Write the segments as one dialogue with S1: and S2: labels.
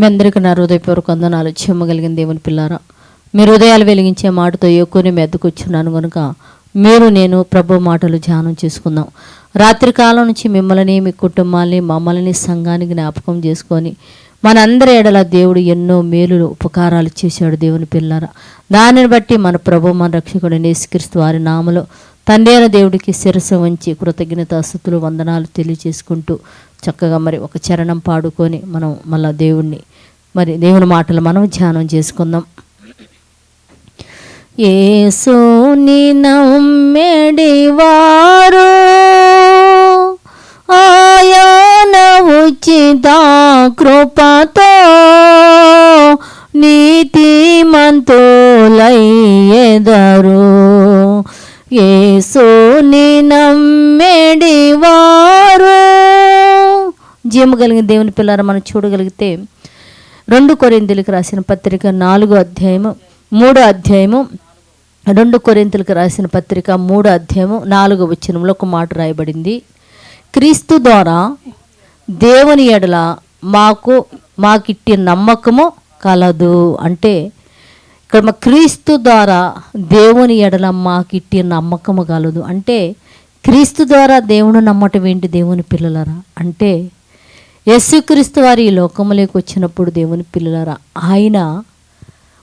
S1: మీ అందరికీ నా హృదయపూర్వక వందనాలు. చెమ్మగలిగిన దేవుని పిల్లారా మీ హృదయాలు వెలిగించే మాటతో ఎక్కువనే మెద్దకొచ్చున్నాను కనుక మీరు నేను ప్రభు మాటలు ధ్యానం చేసుకుందాం. రాత్రికాలం నుంచి మిమ్మల్ని మీ కుటుంబాన్ని మమ్మల్ని సంఘాన్ని జ్ఞాపకం చేసుకొని మనందరి ఎడల దేవుడు ఎన్నో మేలులు ఉపకారాలు చేశాడు దేవుని పిల్లారా. దానిని బట్టి మన ప్రభు మన రక్షకుడు నేసుక్రీస్తు వారి నామలో తండ్రి అయిన దేవుడికి శిరస వంచి కృతజ్ఞత స్థుతులు వందనాలు తెలియజేసుకుంటూ చక్కగా మరి ఒక చరణం పాడుకొని మనం మళ్ళా దేవుణ్ణి మరి దేవుని మాటలు మనం ధ్యానం చేసుకుందాం. ఏసుని నమ్మెడి వారు ఆయన ఉచిత కృపతో నీతిమంతులయ్యెదరు. ఏసుని నమ్మెడి వారు జీమ కలిగిన దేవుని పిల్లర మనం చూడగలిగితే రెండు కొరింతలకు రాసిన పత్రిక నాలుగో అధ్యాయము మూడో అధ్యాయము రెండు కొరింతలకు రాసిన పత్రిక మూడో అధ్యాయము నాలుగో వచనంలో ఒక మాట రాయబడింది. క్రీస్తు ద్వారా దేవుని ఎడల మాకు మాకిట్టి నమ్మకము కలదు. అంటే ఇక్కడ మా క్రీస్తు ద్వారా దేవుని ఎడల మాకిట్టి నమ్మకము కలదు. అంటే క్రీస్తు ద్వారా దేవుని నమ్మటం ఏంటి దేవుని పిల్లలరా? అంటే యస్సుక్రీస్తు వారి ఈ లోకములోకి వచ్చినప్పుడు దేవుని పిల్లలరా ఆయన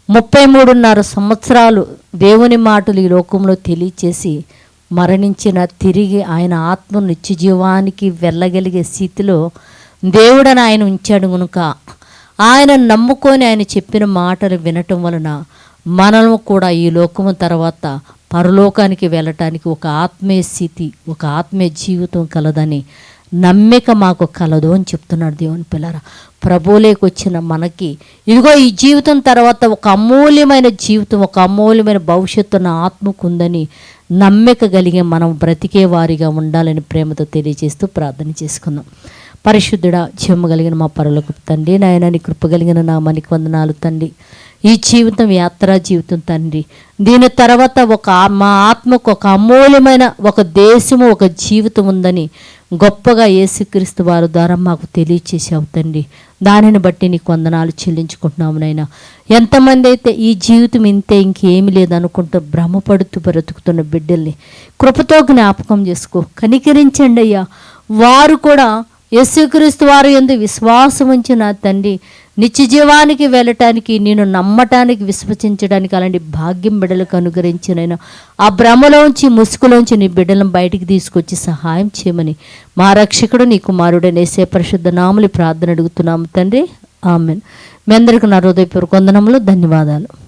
S1: ముప్పై మూడున్నర సంవత్సరాలు దేవుని మాటలు ఈ లోకంలో తెలియచేసి మరణించిన తిరిగి ఆయన ఆత్మ నిత్యజీవానికి వెళ్ళగలిగే స్థితిలో దేవుడని ఆయన ఉంచాడు కనుక ఆయన నమ్ముకొని ఆయన చెప్పిన మాటలు వినటం వలన మనము కూడా ఈ లోకము తర్వాత పరలోకానికి వెళ్ళటానికి ఒక ఆత్మీయ స్థితి ఒక ఆత్మీయ జీవితం కలదని నమ్మిక మాకు కలదు అని చెప్తున్నాడు దేవుని పిల్లరా. ప్రభువులోకి వచ్చిన మనకి ఇదిగో ఈ జీవితం తర్వాత ఒక అమూల్యమైన జీవితం ఒక అమూల్యమైన భవిష్యత్తు నా ఆత్మకు ఉందని నమ్మిక కలిగే మనం బ్రతికే వారిగా ఉండాలని ప్రేమతో తెలియజేస్తూ ప్రార్థన చేసుకుందాం. పరిశుద్ధుడా జీవము కలిగిన మా పరులకు తండ్రి. నాయన నీ కృప కలిగిన నా వందనాలు తండ్రి. ఈ జీవితం యాత్రా జీవితం తండ్రి. దీని తర్వాత ఒక మా ఆత్మకు ఒక అమూల్యమైన ఒక దేశము ఒక జీవితం ఉందని గొప్పగా యేసుక్రీస్తు వారి ద్వారా మాకు తెలియచేసావు తండ్రి. దానిని బట్టి నీకు వందనాలు చెల్లించుకుంటున్నాము నాయన. ఎంతమంది అయితే ఈ జీవితం ఇంతే ఇంకేమీ లేదనుకుంటూ భ్రమపడుతూ బ్రతుకుతున్న బిడ్డల్ని కృపతో జ్ఞాపకం చేసుకో. కనికరించండి అయ్యా. వారు కూడా యేసుక్రీస్తు వారు ఎందు విశ్వాసం ఉంచి నా తండ్రి నిత్య జీవానికి వెళ్ళటానికి నేను నమ్మటానికి విశ్వసించడానికి అలాంటి భాగ్యం బిడ్డలకు అనుగ్రహించినైనా ఆ భ్రమలోంచి ముసుగులోంచి నీ బిడ్డలను బయటికి తీసుకొచ్చి సహాయం చేయమని మా రక్షకుడు నీ కుమారుడు నేసే పరిశుద్ధ నాములు ప్రార్థన అడుగుతున్నాము తండ్రి. ఆమెన్. మీ అందరికీ నా హృదయపూర్వక వందనములు ధన్యవాదాలు.